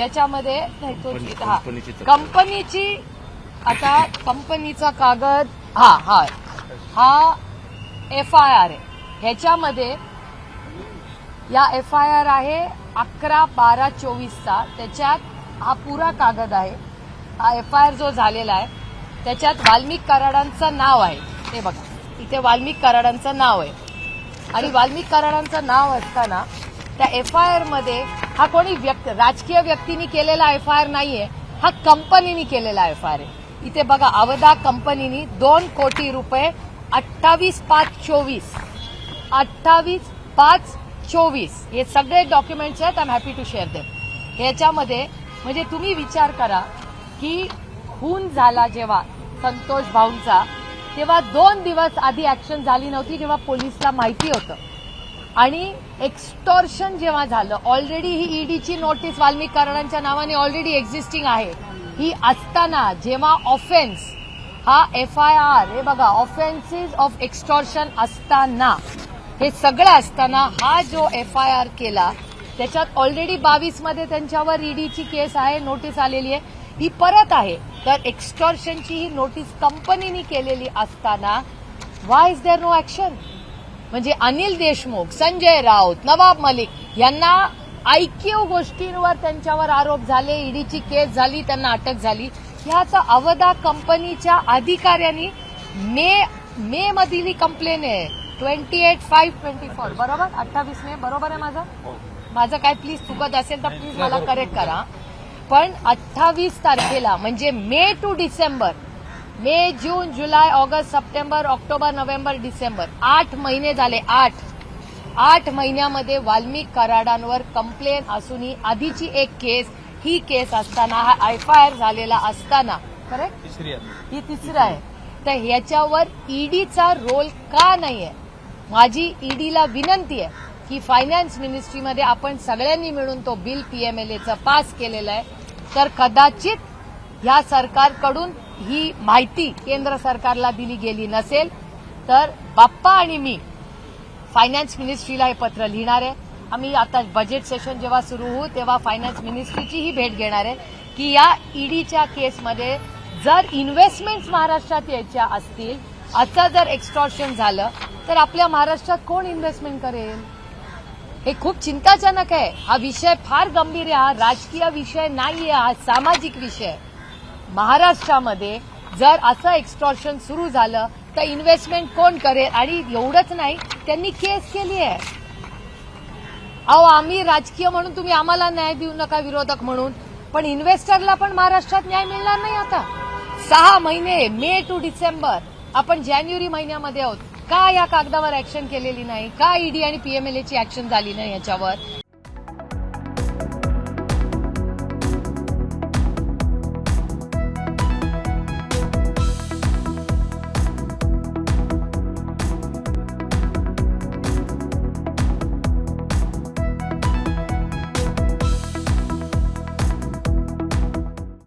ज्याच्यामध्ये हा. कंपनीची आता कंपनीचा कागद हा हा. हा एफ आय आर आहे. ह्याच्यामध्ये या एफ आय आर आहे अकरा बारा चोवीसचा. त्याच्यात हा पुरा कागद आहे. हा एफ आय आर जो झालेला आहे त्याच्यात वाल्मिक कराडांचं नाव आहे. ते बघा. इथे वाल्मिक कराडांचं नाव आहे. आणि वाल्मिक कराडांचं नाव असताना त्या एफ आय आरमध्ये हा कोणी व्यक्त राजकीय व्यक्तींनी केलेला एफ आय आर नाहीये हा कंपनीनी केलेला एफ आय आर आहे. इथे बघा अवधा कंपनीनी दोन कोटी रुपये अठ्ठावीस पाच चोवीस अठ्ठावीस पाच चोवीस हे सगळे डॉक्युमेंट्स आहेत I am happy to share them ह्याच्यामध्ये म्हणजे तुम्ही विचार करा की खून झाला जेव्हा संतोष भाऊंचा तेव्हा दोन दिवस आधी ऍक्शन झाली नव्हती जेव्हा पोलिसला माहिती होतं. आणि एक्स्टॉर्शन जेव्हा झालं ऑलरेडी ही ईडीची नोटीस वाल्मिक कारणांच्या नावाने ऑलरेडी एक्झिस्टिंग आहे. ही असताना जेव्हा ऑफेन्स हा एफ आय आर हे बघा ऑफेन्सेस ऑफ एक्स्टॉर्शन असताना हे सगळं असताना हा जो एफ आय आर केला त्याच्यात ऑलरेडी बावीसमध्ये त्यांच्यावर ईडीची केस आहे नोटीस आलेली आहे. ही परत आहे. तर एक्स्टॉर्शनची ही नोटीस कंपनीने केलेली असताना why is there no action म्हणजे अनिल देशमुख संजय राऊत नवाब मलिक यांना ऐकीव गोष्टींवर त्यांच्यावर आरोप झाले ईडीची केस झाली त्यांना अटक झाली. ह्याचा अवधा कंपनीच्या अधिकाऱ्यांनी मे मे मधील ही कंप्लेन आहे. Twenty eight five twenty four बरोबर? अठ्ठावीस मे? बरोबर आहे माझं? माझं काय प्लीज चुकत असेल तर प्लीज मला करेक्ट करा. पण अठ्ठावीस तारखेला म्हणजे May to December may June July August September October November December. आठ महिने झाले आठ. आठ महिन्यामध्ये वाल्मिक कराडांवर कंप्लेन असूनही आधीची एक केस ही केस असताना हा एफ आय आर झालेला असताना करेक्ट ही तिसरं आहे. तर ह्याच्यावर ईडीचा रोल का नाहीये? माझी ईडीला विनंती आहे की फायनान्स मिनिस्ट्रीमध्ये आपण सगळ्यांनी मिळून तो बिल पीएमएलएचं पास केलेलं आहे. तर कदाचित ह्या सरकारकडून ही माहिती केंद्र सरकारला दिली गेली नसेल तर बाप्पा आणि मी फायनान्स मिनिस्ट्रीला हे पत्र लिहिणार आहे. आम्ही आता बजेट सेशन जेव्हा सुरू होऊ तेव्हा फायनान्स मिनिस्ट्रीचीही भेट घेणार आहे की या ईडीच्या केसमध्ये जर इन्व्हेस्टमेंट्स महाराष्ट्रात यायच्या असतील असं जर एक्स्टॉर्शन झालं तर आपल्या महाराष्ट्रात कोण इन्व्हेस्टमेंट करेल? हे खूप चिंताजनक आहे. हा विषय फार गंभीर आहे. हा राजकीय विषय नाही आहे हा सामाजिक विषय आहे. महाराष्ट्रामध्ये जर असं एक्स्टॉर्शन सुरू झालं तर इन्व्हेस्टमेंट कोण करेल? आणि एवढंच नाही त्यांनी केस केली आहे. अहो आम्ही राजकीय म्हणून तुम्ही आम्हाला न्याय देऊ नका विरोधक म्हणून. पण इन्व्हेस्टरला पण महाराष्ट्रात न्याय मिळणार नाही आता. सहा महिने मे टू डिसेंबर आपण जानेवारी महिन्यामध्ये आहोत. का या कागदावर ऍक्शन केलेली नाही? का ईडी आणि पीएमएलएची ऍक्शन झाली नाही याच्यावर?